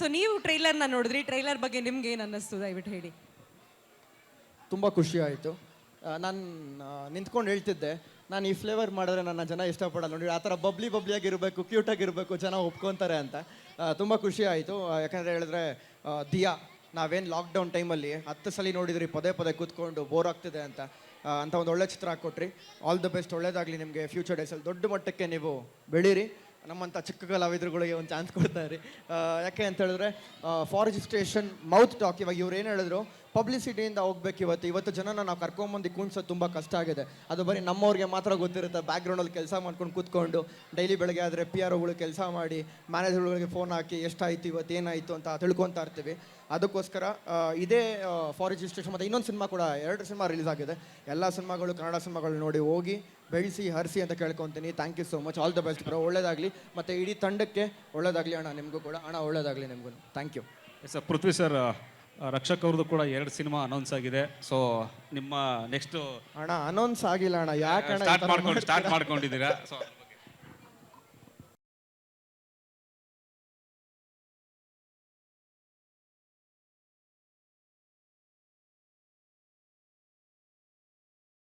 So ನೀವು ಟ್ರೈಲರ್ನ ನೋಡಿದ್ರಿ trailer ಬಗ್ಗೆ ನಿಮ್ಗೆ ಏನು ಅನ್ನಿಸ್ತು? ದಯವಿಟ್ಟು ಹೇಳಿ. ತುಂಬ ಖುಷಿ ಆಯಿತು. ನಾನು ನಿಂತ್ಕೊಂಡು ಹೇಳ್ತಿದ್ದೆ. ನಾನು ಈ ಫ್ಲೇವರ್ ಮಾಡಿದ್ರೆ ನನ್ನ ಜನ ಇಷ್ಟಪಡಲ್ಲ. ನೋಡಿ, ಆ ಥರ ಬಬ್ಲಿ ಬಬ್ಲಿಯಾಗಿರಬೇಕು ಕ್ಯೂಟಾಗಿರಬೇಕು ಜನ ಒಪ್ಕೊತಾರೆ ಅಂತ. ತುಂಬ ಖುಷಿ ಆಯಿತು. ಯಾಕಂದರೆ ಹೇಳಿದ್ರೆ ದಿಯಾ, ನಾವೇನು ಲಾಕ್ಡೌನ್ ಟೈಮಲ್ಲಿ ಹತ್ತು ಸಲ ನೋಡಿದ್ರಿ, ಪದೇ ಪದೇ ಕೂತ್ಕೊಂಡು ಬೋರ್ ಆಗ್ತಿದೆ ಅಂತ. ಅಂತ ಒಂದು ಒಳ್ಳೆ ಚಿತ್ರ ಹಾಕ್ಕೊಟ್ರಿ. ಆಲ್ ದ ಬೆಸ್ಟ್ ಒಳ್ಳೇದಾಗಲಿ ನಿಮಗೆ ಫ್ಯೂಚರ್ ಡೇಸಲ್ಲಿ ದೊಡ್ಡ ಮಟ್ಟಕ್ಕೆ ನೀವು ಬೆಳೀರಿ. ನಮ್ಮಂಥ ಚಿಕ್ಕ ಕಲಾವಿದರುಗಳಿಗೆ ಒಂದು ಚಾನ್ಸ್ ಕೊಡ್ತಾರೆ. ಯಾಕೆ ಅಂತ ಹೇಳಿದ್ರೆ ಫಾರ್ ರಿಜಿಸ್ಟ್ರೇಷನ್ ಮೌತ್ ಟಾಕ್ ಇವಾಗ ಇವ್ರು ಏನು ಹೇಳಿದ್ರು? ಪಬ್ಲಿಸಿಟಿಯಿಂದ ಹೋಗ್ಬೇಕು ಇವತ್ತು. ಇವತ್ತು ಜನನ ನಾವು ಕರ್ಕೊಂಬಂದು ಕುಣಿಸೋದು ತುಂಬ ಕಷ್ಟ ಆಗಿದೆ. ಅದು ಬರೀ ನಮ್ಮವ್ರಿಗೆ ಮಾತ್ರ ಗೊತ್ತಿರುತ್ತೆ. ಬ್ಯಾಕ್ಗ್ರೌಂಡಲ್ಲಿ ಕೆಲಸ ಮಾಡ್ಕೊಂಡು ಕೂತ್ಕೊಂಡು ಡೈಲಿ ಬೆಳಗ್ಗೆ ಆದರೆ ಪಿ ಆರ್ ಒಗಳು ಕೆಲಸ ಮಾಡಿ ಮ್ಯಾನೇಜರ್ಗಳಿಗೆ ಫೋನ್ ಹಾಕಿ, ಎಷ್ಟಾಯಿತು ಇವತ್ತು, ಏನಾಯಿತು ಅಂತ ತಿಳ್ಕೊತಾ ಇರ್ತೀವಿ. ಅದಕ್ಕೋಸ್ಕರ ಇದೇ ಫಾರ್ ರಿಜಿಸ್ಟ್ರೇಷನ್ ಮತ್ತು ಇನ್ನೊಂದು ಸಿನಿಮಾ ಕೂಡ, ಎರಡು ಸಿನಿಮಾ ರಿಲೀಸ್ ಆಗಿದೆ. ಎಲ್ಲ ಸಿನಿಮಾಗಳು ಕನ್ನಡ ಸಿನಿಮಾಗಳು ನೋಡಿ ಹೋಗಿ, ಬೆಳೆಸಿ, ಹರಿಸಿ ಅಂತ ಕೇಳ್ಕೊತೀನಿ. Thank you so much all the best bro ಒಳ್ಳೇದಾಗಲಿ. ಮತ್ತು ಇಡೀ ತಂಡಕ್ಕೆ ಒಳ್ಳೇದಾಗಲಿ ಅಣ್ಣ. ನಿಮಗೂ ಕೂಡ. ಅಣ್ಣ, ಒಳ್ಳೇದಾಗಲಿ ನಿಮಗೂ. Thank you sir Prithvi sir Rakshak ಅವ್ರದ್ದು ಕೂಡ ಎರಡು ಸಿನಿಮಾ ಅನೌನ್ಸ್ ಆಗಿದೆ. ಸೊ ನಿಮ್ಮ ನೆಕ್ಸ್ಟ್ ಅಣ್ಣ ಅನೌನ್ಸ್ ಆಗಿಲ್ಲ ಅಣ್ಣ. ಯಾಕಣ್ಣ ಸ್ಟಾರ್ಟ್ ಮಾಡ್ಕೊಂಡು ಸ್ಟಾರ್ಟ್ ಮಾಡ್ಕೊಂಡಿದ್ದೀರಾ? ಸೊ